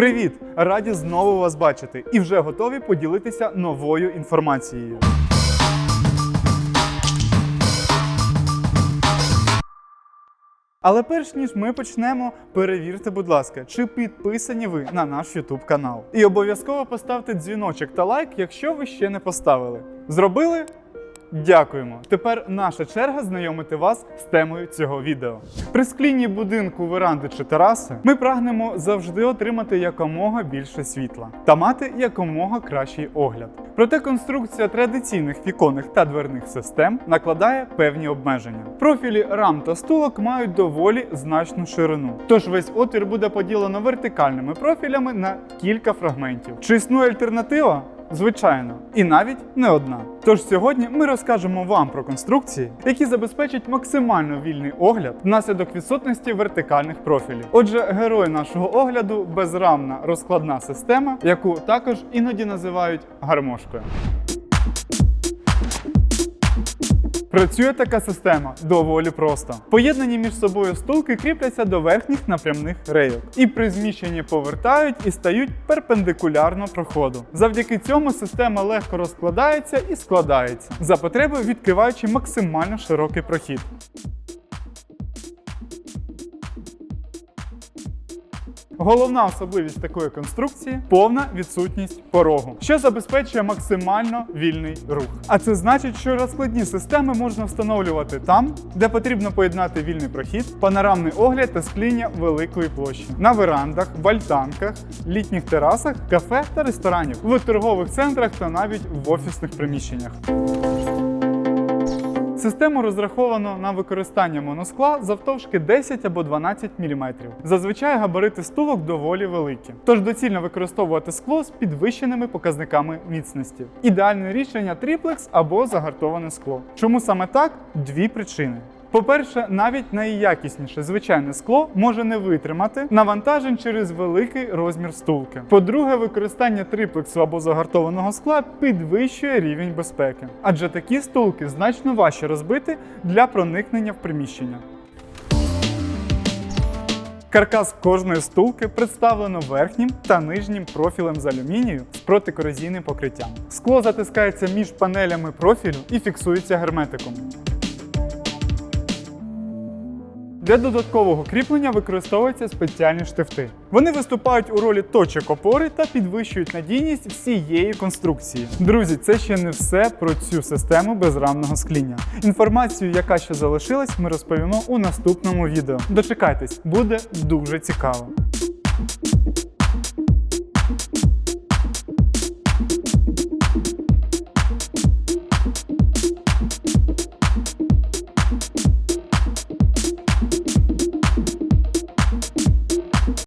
Привіт! Раді знову вас бачити і вже готові поділитися новою інформацією. Але перш ніж ми почнемо, перевірте, будь ласка, чи підписані ви на наш YouTube канал. І обов'язково поставте дзвіночок та лайк, якщо ви ще не поставили. Зробили? Дякуємо. Тепер наша черга знайомити вас з темою цього відео. При склінні будинку, веранди чи тераси ми прагнемо завжди отримати якомога більше світла та мати якомога кращий огляд. Проте конструкція традиційних віконних та дверних систем накладає певні обмеження. Профілі рам та стулок мають доволі значну ширину. Тож весь отвір буде поділено вертикальними профілями на кілька фрагментів. Чи існує альтернатива? Звичайно, і навіть не одна. Тож сьогодні ми розкажемо вам про конструкції, які забезпечать максимально вільний огляд внаслідок відсутності вертикальних профілів. Отже, герой нашого огляду безрамна розкладна система, яку також іноді називають гармошкою. Працює така система доволі просто. Поєднані між собою стулки кріпляться до верхніх напрямних рейок і при зміщенні повертають і стають перпендикулярно проходу. Завдяки цьому система легко розкладається і складається, за потреби відкриваючи максимально широкий прохід. Головна особливість такої конструкції повна відсутність порогу, що забезпечує максимально вільний рух. А це значить, що розкладні системи можна встановлювати там, де потрібно поєднати вільний прохід, панорамний огляд та скління великої площі на верандах, в альтанках, літніх терасах, кафе та ресторанів, в торгових центрах та навіть в офісних приміщеннях. Систему розраховано на використання моноскла завтовшки 10 або 12 мм. Зазвичай габарити стулок доволі великі, тож доцільно використовувати скло з підвищеними показниками міцності. Ідеальне рішення триплекс або загартоване скло. Чому саме так? Дві причини. По-перше, навіть найякісніше звичайне скло може не витримати навантажень через великий розмір стулки. По-друге, використання триплексу або загартованого скла підвищує рівень безпеки, адже такі стулки значно важче розбити для проникнення в приміщення. Каркас кожної стулки представлено верхнім та нижнім профілем з алюмінію з протикорозійним покриттям. Скло затискається між панелями профілю і фіксується герметиком. Для додаткового кріплення використовуються спеціальні штифти. Вони виступають у ролі точок опори та підвищують надійність всієї конструкції. Друзі, це ще не все про цю систему безрамного скління. Інформацію, яка ще залишилась, ми розповімо у наступному відео. Дочекайтесь, буде дуже цікаво.